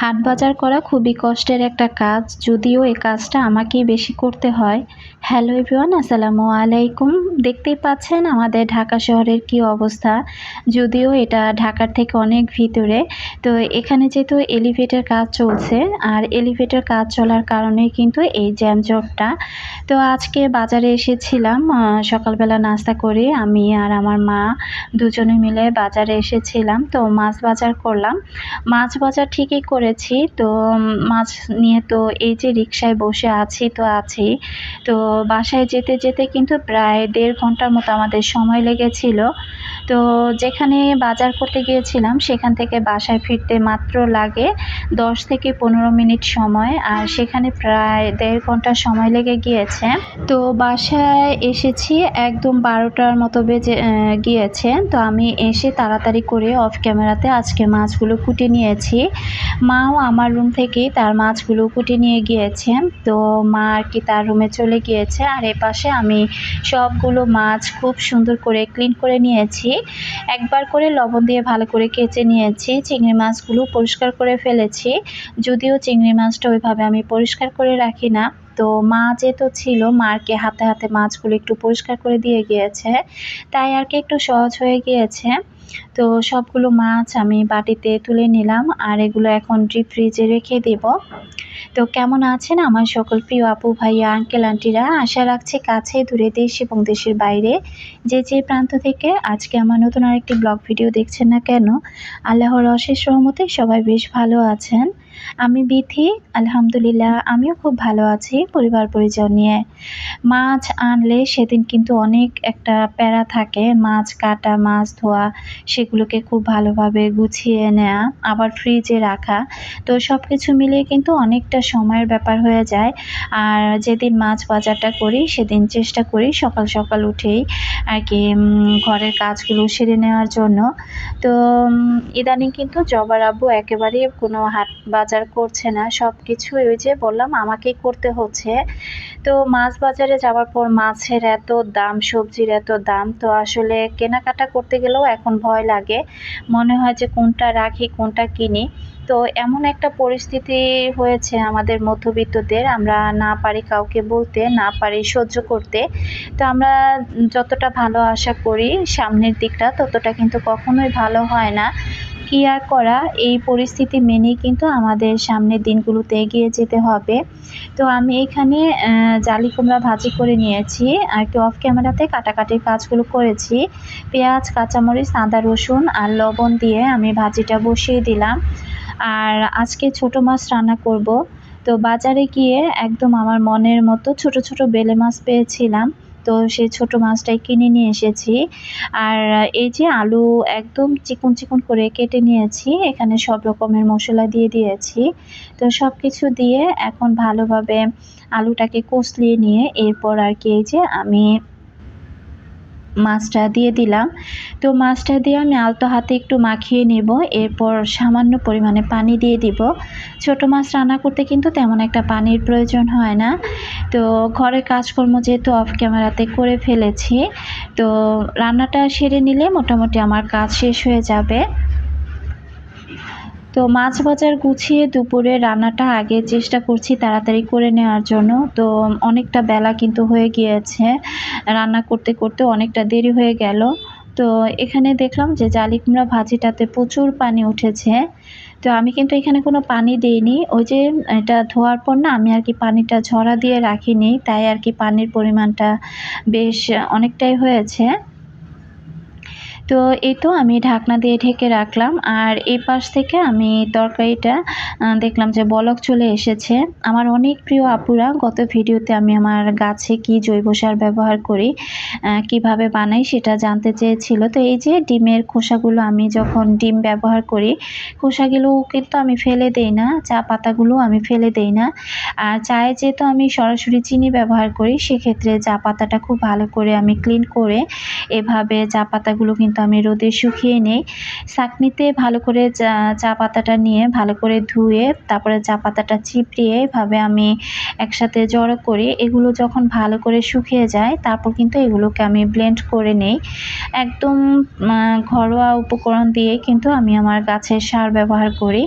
হাট বাজার করা খুবই কষ্টের একটা কাজ। যদিও এই কাজটা আমাকেই বেশি করতে হয়। হ্যালো এভরিওয়ান আসসালামু আলাইকুম। দেখতেই পাচ্ছেন আমাদের ঢাকা শহরের কি অবস্থা। যদিও এটা ঢাকার থেকে অনেক ভিতরে। তো এখানে যেহেতু এলিভেটের কাজ চলছে, আর এলিভেটের কাজ চলার কারণে কিন্তু এই জ্যামজটটা তো আজকে বাজারে এসেছিলাম সকালবেলা নাস্তা করে আমি আর আমার মা দুজনে মিলে বাজারে এসেছিলাম। তো মাছ বাজার করলাম। মাছ বাজার ঠিকই করেছি। তো মাছ নিয়ে তো এই যে রিক্সায় বসে আছি তো আছি। তো, বাসায় যেতে যেতে কিন্তু প্রায় দেড় ঘণ্টার মতো আমাদের সময় লেগেছিল। তো, যেখানে বাজার করতে গিয়েছিলাম, সেখান থেকে বাসায় ফিরতে মাত্র লাগে দশ থেকে পনেরো মিনিট সময়। আর সেখানে প্রায় দেড় ঘণ্টা সময় লেগে গিয়েছে। তো, বাসায় এসেছি একদম বারোটার মতো বেজে গিয়েছে। তো, আমি এসে তাড়াতাড়ি করে অফ ক্যামেরাতে আজকে মাছগুলো কুটে নিয়েছি। মাও আমার রুম থেকে তার মাছগুলো কুটে নিয়ে গিয়েছে। তো মা আর কি তার রুমে চলে গিয়েছে। আর এ পাশে আমি সবগুলো মাছ খুব সুন্দর করে ক্লিন করে নিয়েছি। একবার করে লবণ দিয়ে ভালো করে কেচে নিয়েছি। চিংড়ি মাছগুলো পরিষ্কার করে ফেলেছি। যদিও চিংড়ি মাছটা ওইভাবে আমি পরিষ্কার করে রাখি না। তো মা যেহেতু ছিল মারকে হাতে হাতে মাছগুলো একটু পরিষ্কার করে দিয়ে গিয়েছে। তাই আর কি একটু সহজ হয়ে গিয়েছে। তো সবগুলো মাছ আমি বাটিতে তুলে নিলাম আর এগুলো এখন ডিপ ফ্রিজে রেখে দেব। তো কেমন আছেন আমার সকল প্রিয় আপু ভাইয়া আঙ্কেল আন্টিরা আশা রাখছি কাছে, দূরে দেশ এবং দেশের বাইরে। যে যে প্রান্ত থেকে আজকে আমার নতুন আরেকটি ব্লগ ভিডিও দেখছেন না কেন, আল্লাহর অশেষ রহমতে সবাই বেশ ভালো আছেন। আমি বিথি, আলহামদুলিল্লাহ, আমিও খুব ভালো আছি পরিবার পরিজন নিয়ে। মাছ আনলে সেদিন কিন্তু অনেক একটা প্যারা থাকে, মাছ কাটা, মাছ ধোয়া, সেগুলোকে খুব ভালোভাবে গুছিয়ে নেওয়া আবার ফ্রিজে রাখা। তো সব কিছু মিলিয়ে কিন্তু অনেকটা সময়ের ব্যাপার হয়ে যায়। আর যেদিন মাছ বাজারটা করি, সেদিন চেষ্টা করি সকাল সকাল উঠেই আর কি ঘরের কাজগুলো সেরে নেওয়ার জন্য। তো ইদানিং কিন্তু জবার আব্বু একেবারেই কোনো হাট বাজার করছে না সব কিছু ওই যে বললাম আমাকেই করতে হচ্ছে। তো মাছ বাজারে যাওয়ার পর মাছের এত দাম, সবজির এত দাম, তো আসলে কেনাকাটা করতে গেলেও এখন ভয় লাগে। মনে হয় যে কোনটা রাখি, কোনটা কিনি। তো এমন একটা পরিস্থিতি হয়েছে আমাদের মধ্যবিত্তদের, আমরা না পারি কাউকে বলতে, না পারি সহ্য করতে। তো আমরা যতটা ভালো আশা করি সামনের দিকটা, ততটা কিন্তু কখনোই ভালো হয় না। কি আর করা? এই পরিস্থিতি মেনেই কিন্তু আমাদের সামনের দিনগুলোতে এগিয়ে যেতে হবে। তো আমি এখানে জালি, কুমড়া ভাজি করে নিয়েছি, আর কি অফ ক্যামেরাতে কাটাকাটির কাজগুলো করেছি। পেঁয়াজ, কাঁচামরিচ, আদা, রসুন আর লবণ দিয়ে আমি ভাজিটা বসিয়ে দিলাম। আর আজকে ছোট মাছ রান্না করব। তো বাজারে গিয়ে একদম আমার মনের মতো ছোট ছোট বেলে মাছ পেয়েছিলাম। তো সেই ছোট মাছটাই কিনে নিয়ে এসেছি। আর এই যে আলু একদম চিকন চিকন করে কেটে নিয়েছি, এখানে সব রকমের মশলা দিয়ে দিয়েছি। তো সব কিছু দিয়ে এখন ভালোভাবে আলুটাকে কষলিয়ে নিয়ে এরপর আর কি এই যে আমি মাছটা দিয়ে দিলাম। তো মাছটা দিয়ে আমি আলতো হাতে একটু মাখিয়ে নেব। এরপর সামান্য পরিমাণে পানি দিয়ে দিব। ছোট মাছ রান্না করতে কিন্তু তেমন একটা পানির প্রয়োজন হয় না। তো ঘরের কাজকর্ম যেহেতু অফ ক্যামেরাতে করে ফেলেছি, তো রান্নাটা সেরে নিলে মোটামুটি আমার কাজ শেষ হয়ে যাবে। তো মাছ বাজার গুছিয়ে দুপুরে রান্নাটা আগে চেষ্টা করছি তাড়াতাড়ি করে নেওয়ার জন্য। তো অনেকটা বেলা কিন্তু হয়ে গিয়েছে। রান্না করতে করতে অনেকটা দেরি হয়ে গেল। তো এখানে দেখলাম যে জালি কুমড়া ভাজিটাতে প্রচুর পানি উঠেছে। তো আমি কিন্তু এখানে কোনো পানি দিইনি। ওই যে এটা ধোয়ার পর না আমি আর কি পানিটা ঝরা দিয়ে রাখিনি, তাই আর কি পানির পরিমাণটা বেশ অনেকটাই হয়েছে। তো এই তো আমি ঢাকনা দিয়ে ঢেকে রাখলাম আর এই পাশ থেকে আমি তরকারিটা দেখলাম যে বলক চলে এসেছে। আমার অনেক প্রিয় আপুরা, গত ভিডিওতে আমি আমার গাছে কি জৈব সার ব্যবহার করি কীভাবে বানাই সেটা জানতে চেয়েছিল। তো এই যে ডিমের খোসাগুলো আমি যখন ডিম ব্যবহার করি, খোসাগুলো কিন্তু আমি ফেলে দেই না, চা পাতাগুলো আমি ফেলে দেই না। আর চায়ে যেহেতু আমি সরাসরি চিনি ব্যবহার করি, সেক্ষেত্রে চা পাতাটা খুব ভালো করে আমি ক্লিন করে এভাবে চা পাতাগুলো কিন্তু আমি রোদে শুকিয়ে নিই। চাকনিতে ভালো করে চা চা পাতাটা নিয়ে ভালো করে ধুয়ে, তারপরে চা পাতাটা চিপড়িয়ে এভাবে আমি একসাথে জড়ো করি। এগুলো যখন ভালো করে শুকিয়ে যায়, তারপর কিন্তু এগুলোকে আমি ব্লেন্ড করে নিই। একদম ঘরোয়া উপকরণ দিয়ে কিন্তু আমি আমার গাছের সার ব্যবহার করি।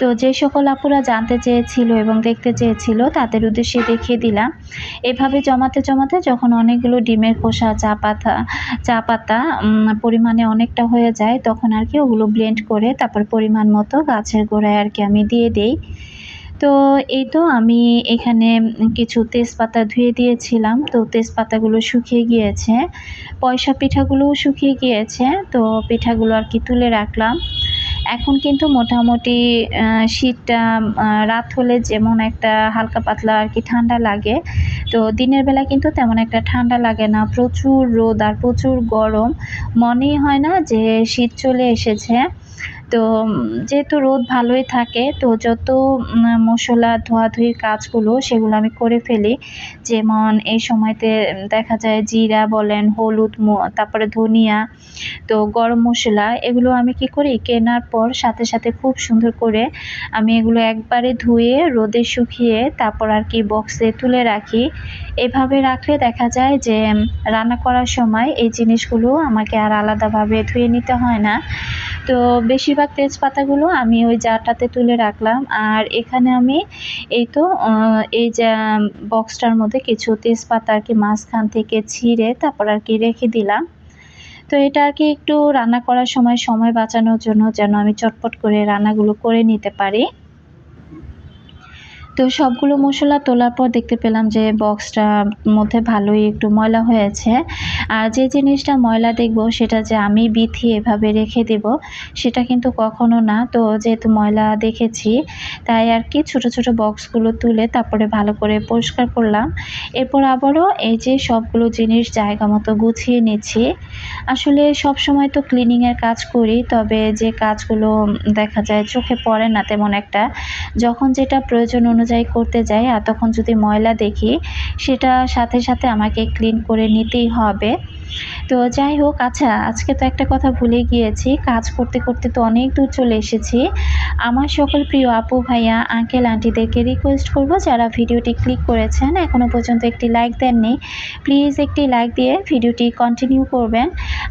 তো যে সকল আপুরা জানতে চেয়েছিল এবং দেখতে চেয়েছিল, তাদের উদ্দেশ্যে দেখিয়ে দিলাম। এভাবে জমাতে জমাতে যখন অনেকগুলো ডিমের খোসা, চা পাতা চা পাতা পরিমাণে অনেকটা হয়ে যায়, তখন আর কি ওগুলো ব্লেন্ড করে তারপর পরিমাণ মতো গাছের গোড়ায় আর কি আমি দিয়ে দেই। তো এই তো আমি এখানে কিছু তেজপাতা ধুয়ে দিয়েছিলাম, তো তেজপাতাগুলো শুকিয়ে গিয়েছে। পয়সা পিঠাগুলোও শুকিয়ে গিয়েছে, তো পিঠাগুলো আর কি তুলে রাখলাম। এখন কিন্তু মোটামুটি শীতটা রাত হলে যেমন একটা হালকা পাতলা আর কি ঠান্ডা লাগে, তো দিনের বেলা কিন্তু তেমন একটা ঠান্ডা লাগে না। প্রচুর রোদ আর প্রচুর গরম। মনেই হয় না যে শীত চলে এসেছে। তো যেহেতু রোদ ভালোই থাকে, তো যত মশলা, ধোয়াধুয়ির কাজগুলো সেগুলো আমি করে ফেলি। যেমন এই সময়তে দেখা যায় জিরা বলেন, হলুদ তারপরে ধনিয়া, তো গরম মশলা, এগুলো আমি কি করি? কেনার পর সাথে সাথে খুব সুন্দর করে আমি এগুলো একবারে ধুয়ে, রোদে শুকিয়ে তারপর আর কি বক্সে তুলে রাখি। এভাবে রাখলে দেখা যায় যে রান্না করার সময় এই জিনিসগুলো আমাকে আর আলাদাভাবে ধুয়ে নিতে হয় না। তো বেশিরভাগ তেজপাতাগুলো আমি ওই জারটাতে তুলে রাখলাম। আর এখানে আমি এই তো এই যে বক্সটার মধ্যে কিছু তেজপাতা আর কি মাঝখান থেকে ছিঁড়ে তারপর আর কি রেখে দিলাম। তো এটা আর কি একটু রান্না করার সময় সময় বাঁচানোর জন্য যেন আমি চটপট করে রান্নাগুলো করে নিতে পারি। তো সবগুলো মশলা তোলার পর দেখতে পেলাম যে বক্সটার মধ্যে ভালোই একটু ময়লা হয়েছে। আর যে জিনিসটা ময়লা দেখব সেটা যে আমি বিথি এভাবে রেখে দেব, সেটা কিন্তু কখনো না। তো যেহেতু ময়লা দেখেছি, তাই আর কি ছোট ছোট বক্সগুলো তুলে তারপরে ভালো করে পরিষ্কার করলাম। এরপর আবারও এই যে সবগুলো জিনিস জায়গা মতো গুছিয়ে নিচ্ছি। আসলে সব সময় তো ক্লিনিংয়ের কাজ করি, তবে যে কাজগুলো দেখা যায় চোখে পড়ে না তেমন একটা। যখন যেটা প্রয়োজন অনুযায়ী করতে যাই আর তখন যদি ময়লা দেখি, সেটা সাথে সাথে আমাকে ক্লিন করে নিতেই হবে। তো যাই হোক আচ্ছা আজকে তো একটা কথা ভুলে গিয়েছি। কাজ করতে করতে তো অনেক দূর চলে এসেছি। আমার সকল প্রিয় আপু, ভাইয়া আঙ্কেল আন্টিদেরকে রিকোয়েস্ট করব, যারা ভিডিওটি ক্লিক করেছেন এখনও পর্যন্ত একটি লাইক দেননি প্লিজ একটি লাইক দিয়ে ভিডিওটি কন্টিনিউ করবেন।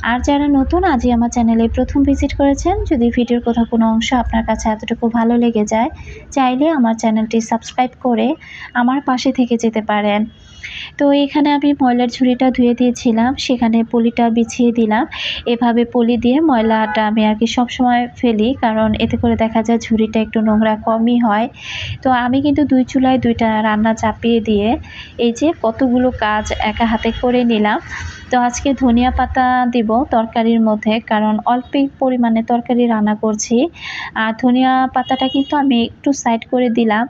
আর যারা নতুন, আজই আমার চ্যানেলে প্রথম ভিজিট করেছেন, যদি ভিডিওর কোথাও কোনো অংশ আপনার কাছে এতটুকু ভালো লেগে যায়, চাইলে আমার চ্যানেলটি সাবস্ক্রাইব করে আমার পাশে থেকে যেতে পারেন। তো এখানে আমি ময়লার ঝুড়িটা ধুয়ে দিয়েছিলাম, সেখানে পলিটা বিছিয়ে দিলাম। এভাবে পলি দিয়ে ময়লাটা আমি আর কি সবসময় ফেলি, কারণ এতে করে দেখা যায় ঝুড়িটা একটু নোংরা কমই হয়। তো আমি কিন্তু দুই চুলায় দুইটা রান্না চাপিয়ে দিয়ে এই যে কতগুলো কাজ একা হাতে করে নিলাম। তো আজকে ধনিয়া পাতা দিব তরকারির মধ্যে, কারণ অল্প পরিমাণে তরকারি রান্না করছি। আর ধনিয়া পাতাটা কিন্তু আমি একটু সাইড করে দিলাম।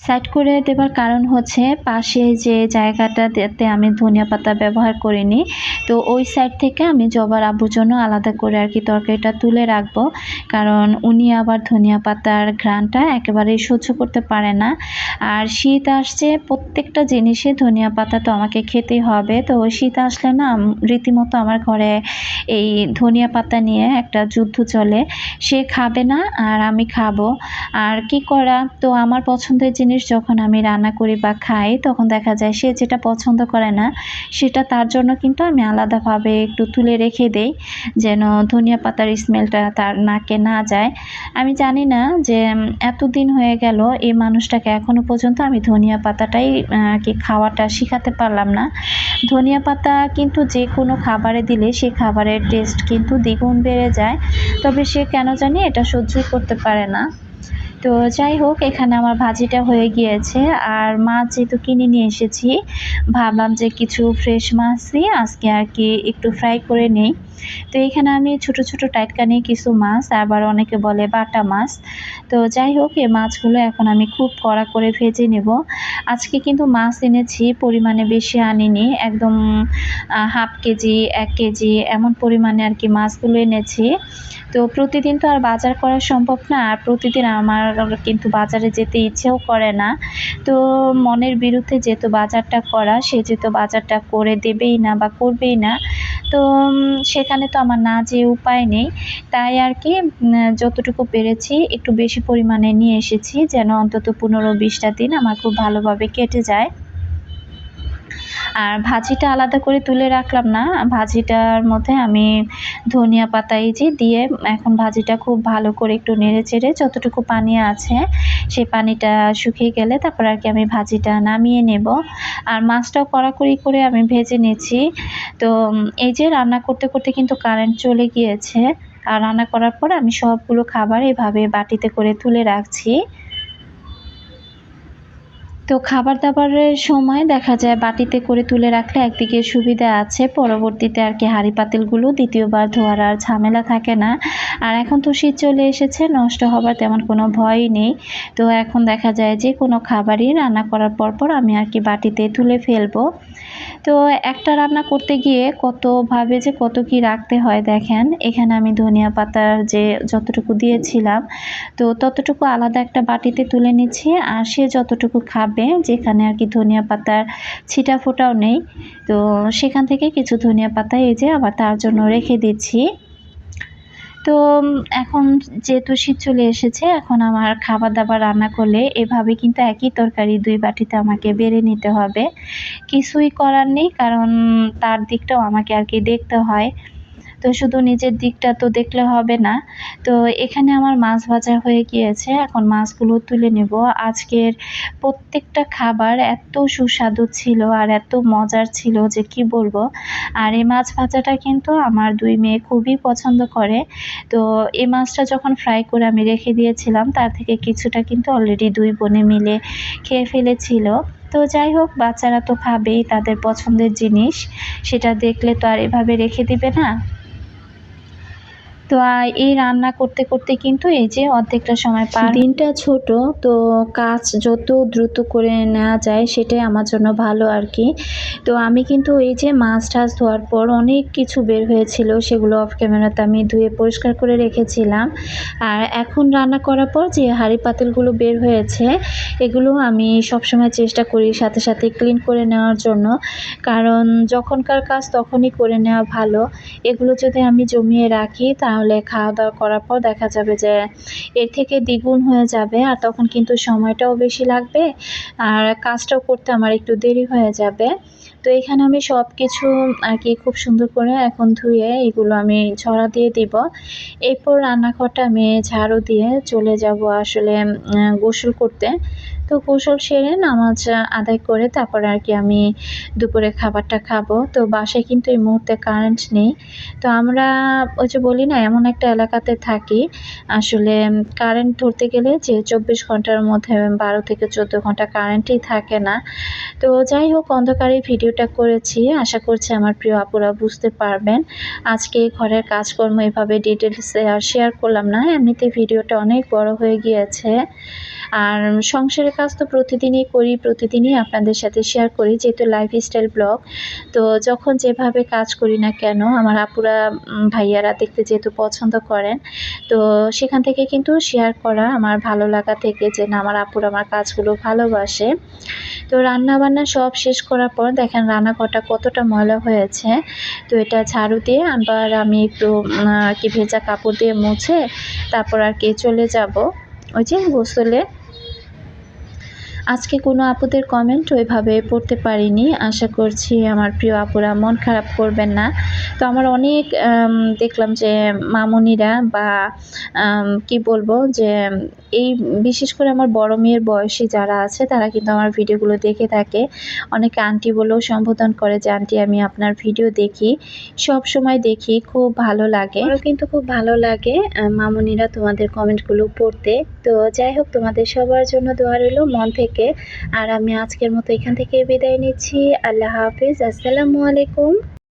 সাইড করে দেবার কারণ হচ্ছে পাশে যে জায়গাটাতে আমি ধনিয়া পাতা ব্যবহার করিনি, তো ওই সাইড থেকে আমি জবার আব্বুর জন্য আলাদা করে আর কি তরকারিটা তুলে রাখব। কারণ উনি আবার ধনিয়া পাতার ঘ্রাণটা একেবারেই সহ্য করতে পারে না। আর শীত আসছে, প্রত্যেকটা জিনিসে ধনিয়া পাতা তো আমাকে খেতেই হবে। তো শীত আসলে না রীতিমতো আমার ঘরে এই ধনিয়া পাতা নিয়ে একটা যুদ্ধ চলে। সে খাবে না আর আমি খাব। আর কি করা? তো আমার পছন্দের জিনিস জিনিস যখন আমি রান্না করি বা খাই, তখন দেখা যায় সে যেটা পছন্দ করে না, সেটা তার জন্য কিন্তু আমি আলাদাভাবে একটু তুলে রেখে দেই, যেন ধনিয়া পাতার স্মেলটা তার নাকে না যায়। আমি জানি না যে এতদিন হয়ে গেল, এই মানুষটাকে এখনও পর্যন্ত আমি ধনিয়া পাতাটাই কি খাওয়াটা শিখাতে পারলাম না। ধনিয়া পাতা কিন্তু যে কোনো খাবারে দিলে সে খাবারের টেস্ট কিন্তু দ্বিগুণ বেড়ে যায়, তবে সে কেন জানি এটা সহ্যই করতে পারে না। তো যাই হোক, এখানে আমার ভাজিটা হয়ে গিয়েছে। আর মাছ যেহেতু কিনে নিয়ে এসেছি, ভাবলাম যে কিছু ফ্রেশ মাছই আজকে আর কি একটু ফ্রাই করে নেই। তো এখানে আমি ছোট ছোট টাইটকা নিয়ে কিছু মাছ, আবার অনেকে বলে বাটা মাছ। তো যাই হোক, এই মাছগুলো এখন আমি খুব কড়া করে ভেজে নেব। আজকে কিন্তু মাছ এনেছি, পরিমাণে বেশি আনিনি, একদম হাফ কেজি, এক কেজি, এমন পরিমাণে আর কি মাছগুলো এনেছি। তো প্রতিদিন তো আর বাজার করা সম্ভব না, আর প্রতিদিন আমার কিন্তু বাজারে যেতে ইচ্ছেও করে না। তো মনের বিরুদ্ধে যেহেতু বাজারটা করা, সে যেহেতু বাজারটা করে দেবেই না বা করবেই না। তো সেখানে তো আমার না যে উপায় নেই। তাই আর কি যতটুকু পেরেছি, একটু বেশি পরিমাণে নিয়ে এসেছি যেন অন্তত পনেরো বিশটা দিন আমার খুব ভালোভাবে কেটে যায়। আর ভাজিটা আলাদা করে তুলে রাখলাম না। ভাজিটার মধ্যে আমি ধনিয়া পাতা যে দিয়ে এখন ভাজিটা খুব ভালো করে একটু নেড়ে চেড়ে যতটুকু পানি আছে সেই পানিটা শুকিয়ে গেলে তারপর আর কি আমি ভাজিটা নামিয়ে নেব। আর মাছটাও কড়াকড়ি করে আমি ভেজে নিয়েছি। তো এই যে রান্না করতে করতে কিন্তু কারেন্ট চলে গিয়েছে। আর রান্না করার পর আমি সবগুলো খাবার এভাবে বাটিতে করে তুলে রাখছি। তো খাবার দাবারের সময় দেখা যায় বাটিতে করে তুলে রাখলে একদিকে সুবিধা আছে, পরবর্তীতে আর কি হাঁড়ি পাতিলগুলো দ্বিতীয়বার ধোয়ার আর ঝামেলা থাকে না। আর এখন তো শীত চলে এসেছে, নষ্ট হবার তেমন কোনো ভয়ই নেই। তো এখন দেখা যায় যে কোনো খাবারই রান্না করার পর পর আমি আর কি বাটিতে তুলে ফেলব। তো একটা রান্না করতে গিয়ে কতভাবে যে কত কি রাখতে হয় দেখেন, এখানে আমি ধনিয়া পাতার যে যতটুকু দিয়েছিলাম, তো ততটুকু আলাদা একটা বাটিতে তুলে নিচ্ছি, আর সে যতটুকু খাবে যেখানে আর কি ধনিয়া পাতার ছিটা ফোটাও নেই। তো সেখান থেকে কিছু ধনিয়া পাতা এই যে আবার তার জন্য রেখে দিচ্ছি। তো এখন যেহেতু শীত চলে এসেছে, এখন আমার খাবার দাবার রান্না করলে এভাবে কিন্তু একই তরকারি দুই বাটিতে আমাকে বেড়ে নিতে হবে। কিছুই করার নেই, কারণ তার দিকটাও আমাকে আর কি দেখতে হয়। তো শুধু নিজের দিকটা তো দেখলে হবে না। তো এখানে আমার মাছ ভাজা হয়ে গিয়েছে, এখন মাছগুলো তুলে নেব। আজকের প্রত্যেকটা খাবার এত সুস্বাদু ছিল আর এত মজার ছিল যে কি বলব। আর এই মাছ ভাজাটা কিন্তু আমার দুই মেয়ে খুবই পছন্দ করে। তো এই মাছটা যখন ফ্রাই করে আমি রেখে দিয়েছিলাম, তার থেকে কিছুটা কিন্তু অলরেডি দুই বোনে মিলে খেয়ে ফেলেছিল। তো যাই হোক, বাচ্চারা তো খাবেই তাদের পছন্দের জিনিস। সেটা দেখলে তো আর এভাবে রেখে দিবে না? তো এই রান্না করতে করতে কিন্তু এই যে অর্ধেকটা সময় পার দিনটা ছোট, তো কাজ যত দ্রুত করে নেওয়া যায় সেটাই আমার জন্য ভালো আর কি। তো আমি কিন্তু এই যে মাছ টাছ ধোয়ার পর অনেক কিছু বের হয়েছিল, সেগুলো অফ ক্যামেরাতে আমি ধুয়ে পরিষ্কার করে রেখেছিলাম। আর এখন রান্না করার পর যে হাঁড়ি পাতিলগুলো বের হয়েছে, এগুলো আমি সবসময় চেষ্টা করি সাথে সাথে ক্লিন করে নেওয়ার জন্য। কারণ যখনকার কাজ তখনই করে নেওয়া ভালো। এগুলো যদি আমি জমিয়ে রাখি তাহলে খাওয়া দাওয়া করার পর দেখা যাবে যে এর থেকে দ্বিগুণ হয়ে যাবে আর তখন কিন্তু সময়টাও বেশি লাগবে আর কাজটাও করতে আমার একটু দেরি হয়ে যাবে। তো এখানে আমি সব কিছু আর কি খুব সুন্দর করে এখন ধুয়ে এগুলো আমি ছড়া দিয়ে দিব। এরপর রান্নাঘরটা আমি ঝাড়ু দিয়ে চলে যাব আসলে গোসল করতে। তো কৌশল সেরে নামাজ আদায় করে তারপরে আর কি আমি দুপুরে খাবারটা খাব। তো বাসায় কিন্তু এই মুহূর্তে কারেন্ট নেই। তো আমরা ওই যে বলি না, এমন একটা এলাকাতে থাকি। আসলে কারেন্ট ধরতে গেলে যে চব্বিশ ঘণ্টার মধ্যে বারো থেকে চোদ্দ ঘণ্টা কারেন্টই থাকে না। তো যাই হোক, অন্ধকারে ভিডিওটা করেছি। আশা করছি আমার প্রিয় আপুরা বুঝতে পারবেন। আজকে ঘরের কাজকর্ম এভাবে ডিটেলসে আর শেয়ার করলাম না। এমনিতে ভিডিওটা অনেক বড় হয়ে গিয়েছে। আর সংসারের কাজ তো প্রতিদিনই করি, প্রতিদিনই আপনাদের সাথে শেয়ার করি, যেহেতু লাইফস্টাইল ব্লগ তো যখন যেভাবে কাজ করি না কেন, আমার আপুরা ভাইয়ারা দেখতে যেহেতু পছন্দ করেন, তো সেখান থেকে কিন্তু শেয়ার করা আমার ভালো লাগা থেকে যে না, আমার আপুরা আমার কাজগুলো ভালোবাসে। তো রান্না বান্না সব শেষ করার পর দেখেন রান্না রান্নাঘরটা কতটা ময়লা হয়েছে। তো এটা ঝাড়ু দিয়ে আবার আমি একটু আর কি ভেজা কাপড় দিয়ে মুছে তারপর আর কি চলে যাব। ওই যে গোসলে আজকে কোনো আপুদের কমেন্ট ওইভাবে পড়তে পারিনি। আশা করছি আমার প্রিয় আপুরা মন খারাপ করবেন না। তো আমার অনেক দেখলাম যে মামুনিরা বা কি বলব যে, এই বিশেষ করে আমার বড় মেয়ের বয়সী যারা আছে, তারা কিন্তু আমার ভিডিওগুলো দেখে থাকে। অনেকে আন্টি বলেও সম্বোধন করে যে, আন্টি, আমি আপনার ভিডিও দেখি, সব সময় দেখি, খুব ভালো লাগে। কিন্তু খুব ভালো লাগে মামুনিরা তোমাদের কমেন্টগুলো পড়তে। তো যাই হোক, তোমাদের সবার জন্য দোয়া রইল। মন থেকে। আর আমি আজকের মতো এখান থেকে বিদায় নিচ্ছি। আল্লাহ হাফিজ। আসসালামু আলাইকুম।